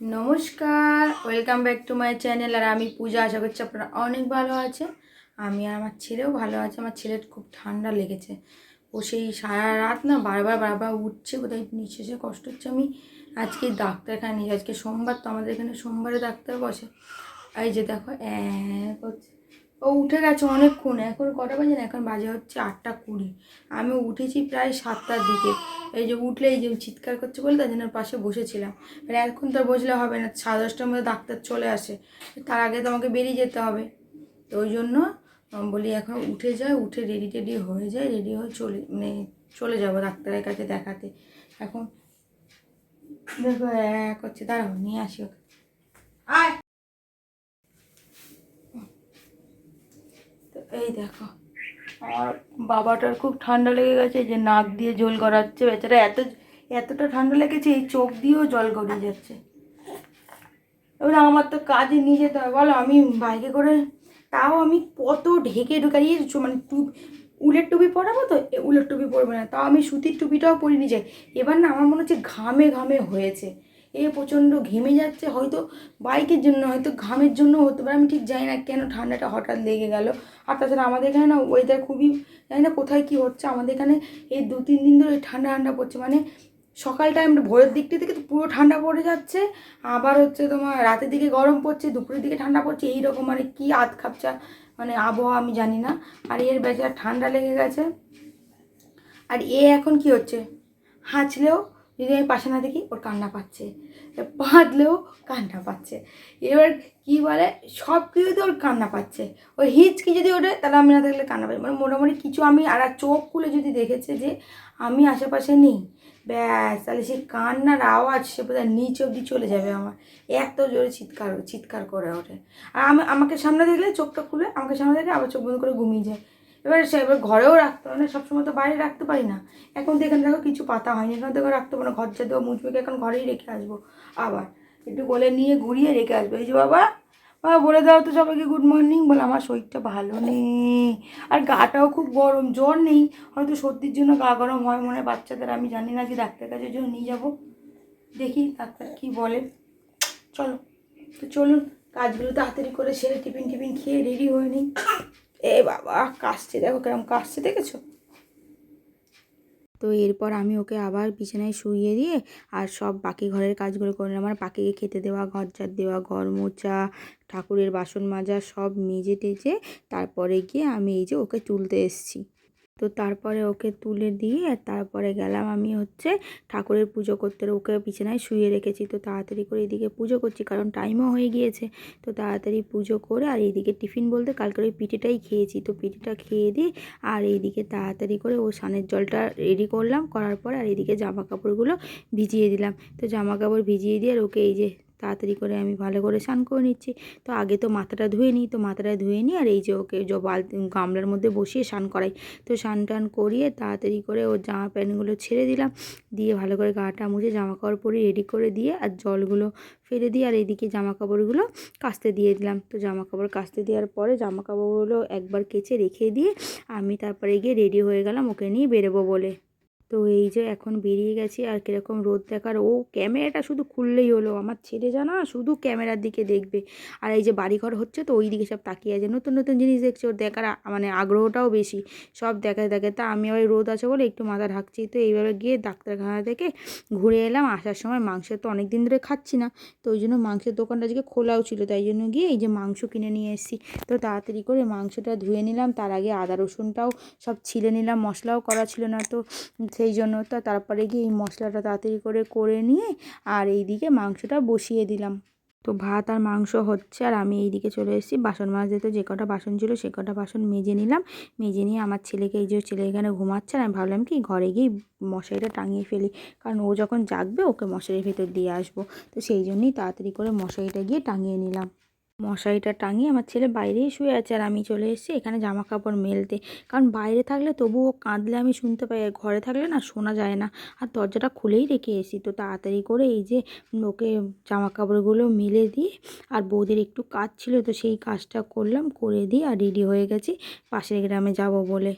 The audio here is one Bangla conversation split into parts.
নমস্কার welcome back to my channel আর আমি পূজা, আশা করছি আপনারা অনেক ভালো আছে আমি আর আমার ছেলেও ভালো আছে। আমার ছেলের খুব ঠান্ডা লেগেছে। ও সেই সারা রাত না বারবার বারবার উঠছে, কোথায় নিঃশ্বাসে কষ্ট হচ্ছে। আমি আজকে ডাক্তারখানে আজকে সোমবার তো আমাদের এখানে সোমবারে ডাক্তার বসে। এই যে দেখো করছে ও উঠে গেছে অনেকক্ষণ, এখন কটা বাজে না? এখন বাজে হচ্ছে আটটা কুড়ি। আমি উঠেছি প্রায় সাতটার দিকে। এই যে উঠলে এই যে চিৎকার করছে বলে তার জন্য পাশে বসেছিলাম। মানে এখন তো বসলে হবে না, সাড়ে দশটার মধ্যে ডাক্তার চলে আসে। তার আগে তো আমাকে বেরিয়ে যেতে হবে। তো ওই জন্য বলি এখন উঠে যায় উঠে রেডি টেডি হয়ে যায় রেডি হয়ে চলে মানে চলে যাব ডাক্তারের কাছে দেখাতে। এখন দেখো, এক হচ্ছে, দাঁড়াও, নিয়ে আসি ওকে। আয় তো এই দেখো। আমার বাবাটার খুব ঠান্ডা লেগে গেছে যে নাক দিয়ে জল গড়াচ্ছে। বেচারা এত, এতটা ঠান্ডা লেগেছে, এই চোখ দিয়েও জল গড়িয়ে যাচ্ছে। এবার আমার তো কাজে নিয়ে যেতে হবে বলো, আমি বাইকে করে, তাও আমি কত ঢেকে ঢুকাইয়ে মানে টু, উলের টুপি পরাবো তো? উলের টুপি পরবে না। তাও আমি সুতির টুপিটাও পরিনি যাই এবার না আমার মনে হচ্ছে ঘামে ঘামে হয়েছে। এ প্রচণ্ড ঘেমে যাচ্ছে, হয়তো বাইকের জন্য, হয়তো ঘামের জন্য হতে পারে, আমি ঠিক জানি না কেন ঠান্ডাটা হঠাৎ লেগে গেল। আর তাছাড়া আমাদের এখানে না ওয়েদার খুবই, জানি না কোথায় কী হচ্ছে, আমাদের এখানে এই দু তিন দিন ধরে ঠান্ডা ঠান্ডা পড়ছে মানে সকাল টাইম ভোরের দিকটা থেকে তো পুরো ঠান্ডা পড়ে যাচ্ছে, আবার হচ্ছে তোমার রাতের দিকে গরম পড়ছে, দুপুরের দিকে ঠান্ডা পড়ছে, এইরকম মানে কী আধ খাপচা মানে আবহাওয়া আমি জানি না, আর এর বেচার ঠান্ডা লেগে গেছে। আর এ এখন কি হচ্ছে? হাঁচলেও যদি আমি পাশে না দেখি, ওর কান্না পাচ্ছে। বাঁধলেও কান্না পাচ্ছে। এবার কি বলে, সব কিছুতে ওর কান্না পাচ্ছে। ওই হিচকি যদি ওঠে, তাহলে আমি না থাকলে কান্না পাই মানে মোটামুটি কিছু আমি আর আর চোখ খুলে যদি দেখেছে যে আমি আশেপাশে নেই, ব্যাস, তাহলে সেই কান্নার আওয়াজ সে বোধহয় নিচ অবধি চলে যাবে আমার। এত জোরে চিৎকার চিৎকার করে ওঠে। আর আমি, আমাকে সামনে দেখলে চোখটা খুলে, আমাকে সামনে দেখলে আবার চোখ বন্ধ করে ঘুমিয়ে যায়। এবার সে এবার ঘরেও রাখতে পারে না, সবসময় তো বাইরে রাখতে পারি না। এখন তো এখানে দেখো কিছু পাতা হয়নি, এখন তো রাখতে পারো ঘর যা মুচমুকে এখন ঘরেই রেখে আসব। আবার একটু বলে নিয়ে ঘুরিয়ে রেখে আসব। এই যে বাবা বাবা বলে দাও তো সবাইকে গুড মর্নিং বলে আমার শরীরটা ভালো নেই। আর গাটাও খুব গরম, জ্বর নেই, হয়তো সর্দির জন্য গা গরম হয় মনে হয় বাচ্চাদের, আমি জানি না যে ডাক্তার কাছে জন্য নিয়ে যাব। দেখি ডাক্তার কী বলে। চলো, তো চলুন, কাজগুলো তাড়াতাড়ি করে সেরে টিফিন টিফিন খেয়ে রেডি হয়ে নিই। এ বাবা, কাশছে, দেখো কেরম কাশছে, দেখেছ? তো এরপর আমি ওকে আবার বিছানায় শুইয়ে দিয়ে আর সব বাকি ঘরের কাজগুলো করে আমার পাখিকে খেতে দেওয়া, ঘর ঝাড় দেওয়া, ঘর মোচা ঠাকুরের বাসন মাজা সব মেজে টেজে তারপরে গিয়ে আমি এই যে ওকে তুলতে এসেছি। তো তারপরে ওকে তুলে দিয়ে আর তারপরে গেলাম আমি হচ্ছে ঠাকুরের পুজো করতে। ওকে বিছানায় শুয়ে রেখেছি। তো তাড়াতাড়ি করে এদিকে পুজো করছি, কারণ টাইমও হয়ে গিয়েছে। তো তাড়াতাড়ি পুজো করে আর এইদিকে টিফিন বলতে কালকের ওই পিঠেটাই খেয়েছি। তো পিঠেটা খেয়ে দিয়ে আর এইদিকে তাড়াতাড়ি করে ও সানের জলটা রেডি করলাম। করার পর আর এইদিকে জামা কাপড়গুলো ভিজিয়ে দিলাম। তো জামা কাপড় ভিজিয়ে দিয়ে আর ওকে এই যে তাড়াতাড়ি করে আমি ভালো করে স্নান করে নিচ্ছি। তো আগে তো মাথাটা ধুয়ে নিই, তো মাথাটা ধুয়ে নিই আর এই যে ওকে বালতি গামলার মধ্যে বসিয়ে স্নান করাই। তো স্নান টান করিয়ে তাড়াতাড়ি করে ওর জামা প্যান্টগুলো ছেড়ে দিলাম। দিয়ে ভালো করে গাটা মুছে জামা কাপড় পরে রেডি করে দিয়ে আর জলগুলো ফেলে দিয়ে আর এইদিকে জামা কাপড়গুলো কাচতে দিয়ে দিলাম। তো জামা কাপড় কাচতে দেওয়ার পরে জামা কাপড়গুলো একবার কেচে রেখে দিয়ে আমি তারপরে গিয়ে রেডি হয়ে গেলাম, ওকে নিয়ে বেরোবো বলে। তো এই যে এখন বেরিয়ে গেছি আর কীরকম রোদ দেখার, ও ক্যামেরাটা শুধু খুললেই হলো। আমার ছেলে জানা, শুধু ক্যামেরার দিকে দেখবে। আর এই যে বাড়িঘর হচ্ছে তো ওই দিকে সব তাকিয়ে আছে। নতুন নতুন জিনিস দেখছে, ওর দেখার মানে আগ্রহটাও বেশি। সব দেখা, দেখে, তা আমি আবার রোদ আছে বলে একটু মাথা ঢাকছি। তো এইভাবে গিয়ে ডাক্তারখানা থেকে ঘুরে এলাম। আসার সময় মাংস তো অনেক দিন ধরে খাচ্ছি না। তো ওই জন্য মাংসের দোকানটা আজকে খোলাও ছিল। তাই জন্য গিয়ে এই যে মাংস কিনে নিয়ে এসেছি। তো তাড়াতাড়ি করে মাংসটা ধুয়ে নিলাম। তার আগে আদা রসুনটাও সব ছিলে নিলাম। মশলাও করা ছিল না। তো সেই জন্য তো তারপরে গিয়ে এই মশলাটা তাড়াতাড়ি করে করে নিয়ে আর এইদিকে মাংসটা বসিয়ে দিলাম। তো ভাত আর মাংস হচ্ছে আর আমি এইদিকে চলে এসেছি। বাসন মাজতে তো যে কটা বাসন ছিল সে কটা বাসন মেজে নিলাম। মেজে নিয়ে আমার ছেলেকে, এই যে ছেলে এখানে ঘুমাচ্ছে আর আমি ভাবলাম কি ঘরে গিয়ে মশারিটা টাঙিয়ে ফেলি। কারণ ও যখন জাগবে ওকে মশারির ভেতর দিয়ে আসব। তো সেই জন্যই তাড়াতাড়ি করে মশারিটা গিয়ে টাঙিয়ে নিলাম। মশারিটা টাঙিয়ে আমার ছেলে বাইরেই শুয়ে আছে আর আমি চলে এসেছি এখানে জামা কাপড় মেলতে। কারণ বাইরে থাকলে তবুও কাঁদলে আমি শুনতে পাই, আর ঘরে থাকলে না শোনা যায় না। আর দরজাটা খুলেই রেখে এসি তো তাড়াতাড়ি করে এই যে ওকে জামা কাপড়গুলো মেলে দিয়ে আর বৌদির একটু কাজ ছিল, তো সেই কাজটা করলাম, করে দিয়ে আর রেডি হয়ে গেছি। পাশের গ্রামে যাব বলে।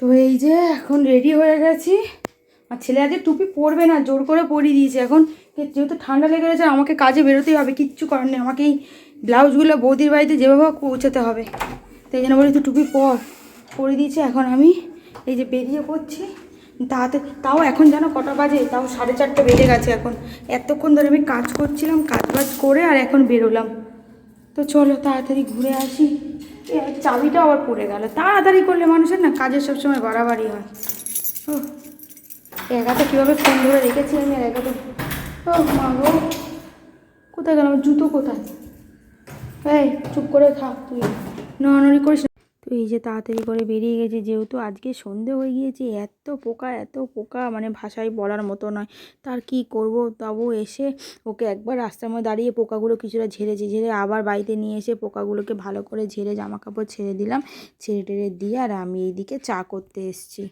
তো এই যে এখন রেডি হয়ে গেছি। আর ছেলে আজকে টুপি পরবে না, জোর করে পরিয়ে দিয়েছে। এখন যেহেতু ঠান্ডা লেগে গেছে আমাকে কাজে বেরোতেই হবে, কিচ্ছু করার নেই। আমাকে এই ব্লাউজগুলো বৌদির বাড়িতে যেভাবে পৌঁছাতে হবে। তাই জন্য বলি তুই টুপি পর। পরিয়ে দিয়েছে, এখন আমি এই যে বেরিয়ে পড়ছি, তাতে, তাও এখন যেন কটা বাজে, তাও সাড়ে চারটে বেজে গেছে এখন। এতক্ষণ ধরে আমি কাজ করছিলাম, কাজ বাজ করে আর এখন বেরোলাম। তো চলো তাড়াতাড়ি ঘুরে আসি। চাবিটা আবার পড়ে গেল। তাড়াতাড়ি করলে মানুষের না কাজের সবসময় বাড়াবাড়ি হয়। ও একাতে কীভাবে ফোন ধরে রেখেছি আমি আর একাতে ও মা গো, কোথায় গেলাম? জুতো কোথায়? এই, চুপ করে থাক তুই। নড়ানড়ি করিস। তো এই যে তাড়াতাড়ি করে বেরিয়ে গেছি, যেহেতু আজকে সন্ধে হয়ে গিয়েছে, এত পোকা এত পোকা মানে ভাষায় বলার মতো নয়। তার কি করব? তবু এসে ওকে একবার রাস্তার মধ্যে দাঁড়িয়ে পোকাগুলো কিছুটা ঝেড়েছি, ঝেড়ে আবার বাড়িতে নিয়ে এসে পোকাগুলোকে ভালো করে ঝেড়ে জামা কাপড় ছেড়ে দিলাম। ছেড়ে টেড়ে দিয়ে আর আমি এইদিকে চা করতে এসেছি।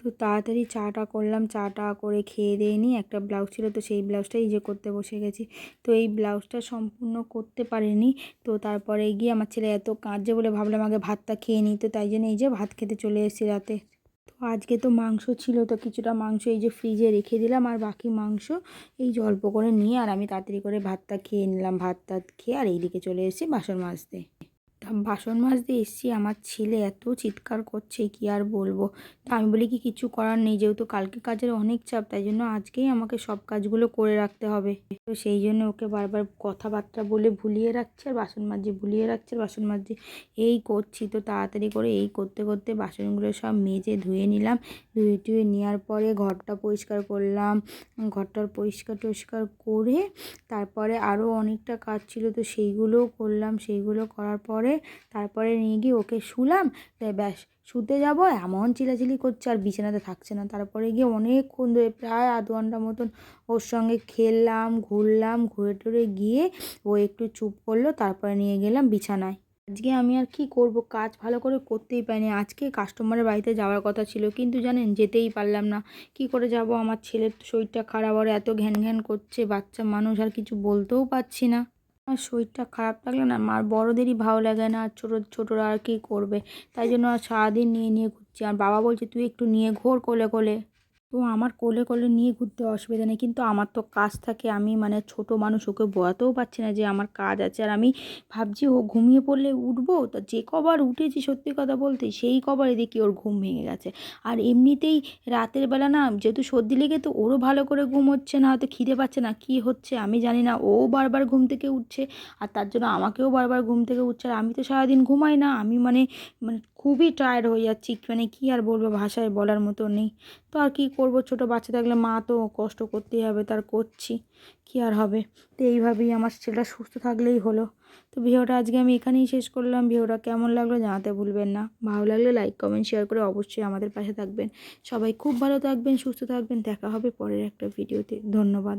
তো তাড়াতাড়ি চাটা করলাম, চাটা করে খেয়ে দিয়ে নিই একটা ব্লাউজ ছিল, তো সেই ব্লাউজটাই যে করতে বসে গেছি। তো এই ব্লাউজটা সম্পূর্ণ করতে পারিনি, তো তারপরে গিয়ে আমার ছেলে এত কাঁদছে বলে ভাবলাম আগে ভাতটা খেয়ে নিই, তো তাই জন্য এই যে ভাত খেতে চলে এসেছি রাতে। তো আজকে তো মাংস ছিল, তো কিছুটা মাংস এই যে ফ্রিজে রেখে দিলাম, আর বাকি মাংস এই যে অল্প করে নিয়ে, আর আমি তাড়াতাড়ি করে ভাতটা খেয়ে নিলাম। ভাত টাত খেয়ে আর এইদিকে চলে এসেছি বাসন মাজতে। তা বাসন মাজতে এসছি, আমার ছেলে এত চিৎকার করছে, কি আর বলব? তা আমি বলি কি, কিছু করার নেই, যেহেতু কালকে কাজের অনেক চাপ, তাই জন্য আজকেই আমাকে সব কাজগুলো করে রাখতে হবে। তো সেই জন্য ওকে বারবার কথাবার্তা বলে ভুলিয়ে রাখছে আর বাসন মাজছি ভুলিয়ে রাখছে আর বাসন মাজছি এই করছি। তো তাড়াতাড়ি করে এই করতে করতে বাসনগুলো সব মেজে ধুয়ে নিলাম, ধুয়ে টুয়ে নেওয়ার পরে ঘরটা পরিষ্কার করলাম। ঘরটার পরিষ্কার টরিষ্কার করে তারপরে আরও অনেকটা কাজ ছিল, তো সেইগুলোও করলাম। সেইগুলো করার পরে তারপরে নিয়ে গিয়ে ওকে শুলাম ব্যাস শুতে যাব, এমন চিলাচিলি করছে আর বিছানাতে থাকছে না। তারপরে গিয়ে অনেকক্ষণ ধরে প্রায় আধ ঘণ্টা মতন ওর সঙ্গে খেললাম, ঘুরলাম, ঘুরে টুরে গিয়ে ও একটু চুপ করল, তারপরে নিয়ে গেলাম বিছানায়। আজকে আমি আর কি করব? কাজ ভালো করে করতেই পারিনি। আজকে কাস্টমারের বাড়িতে যাওয়ার কথা ছিল, কিন্তু জানেন যেতেই পারলাম না। কি করে যাব? আমার ছেলের শরীরটা খারাপ আর এত ঘ্যান ঘ্যান করছে, বাচ্চা মানুষ, আর কিছু বলতেও পারছি না। আর শরীরটা খারাপ থাকলে না, মার বড়োদেরই ভালো লাগে না, আর ছোটো, ছোটোরা আর কী করবে? তাই জন্য আর সারাদিন নিয়ে নিয়ে ঘুরছি। আর বাবা বলছে, তুই একটু নিয়ে ঘোর কোলে কোলে। তো আমার কোলে কোলে নিয়ে ঘুরতে অসুবিধা নেই। কিন্তু আমার তো কাজ থাকে, আমি মানে ছোট মানুষ, ওকে বোয়াতেও পারছি না যে আমার কাজ আছে। আর আমি ভাবছি ও ঘুমিয়ে পড়লে উঠবো? তা যে কবার উঠেছি সত্যি কথা বলতে, সেই কবারে দেখি ওর ঘুম ভেঙে গেছে। আর এমনিতেই রাতের বেলা না, যেহেতু সর্দি লেগে, তো ওরও ভালো করে ঘুম হচ্ছে না, হয়তো খিদে পাচ্ছে না, কী হচ্ছে আমি জানি না। ও বারবার ঘুম থেকে উঠছে, আর তার জন্য আমাকেও বারবার ঘুম থেকে উঠছে। আর আমি তো সারাদিন ঘুমাই না, আমি মানে মানে খুবই টায়ার্ড হয়ে যাচ্ছি মানে কী আর বলব ভাষায় বলার মতো নেই। তো আর কী করব? ছোটো বাচ্চা থাকলে মা তো কষ্ট করতেই হবে, তার করছি, কী আর হবে? তো এইভাবেই আমার ছেলেটা সুস্থ থাকলেই হলো। তো ভিডিওটা আজকে আমি এখানেই শেষ করলাম। ভিডিওটা কেমন লাগল জানাতে ভুলবেন না। ভালো লাগলে লাইক কমেন্ট শেয়ার করে অবশ্যই আমাদের পাশে থাকবেন। সবাই খুব ভালো থাকবেন, সুস্থ থাকবেন। দেখা হবে পরের একটা ভিডিওতে ধন্যবাদ।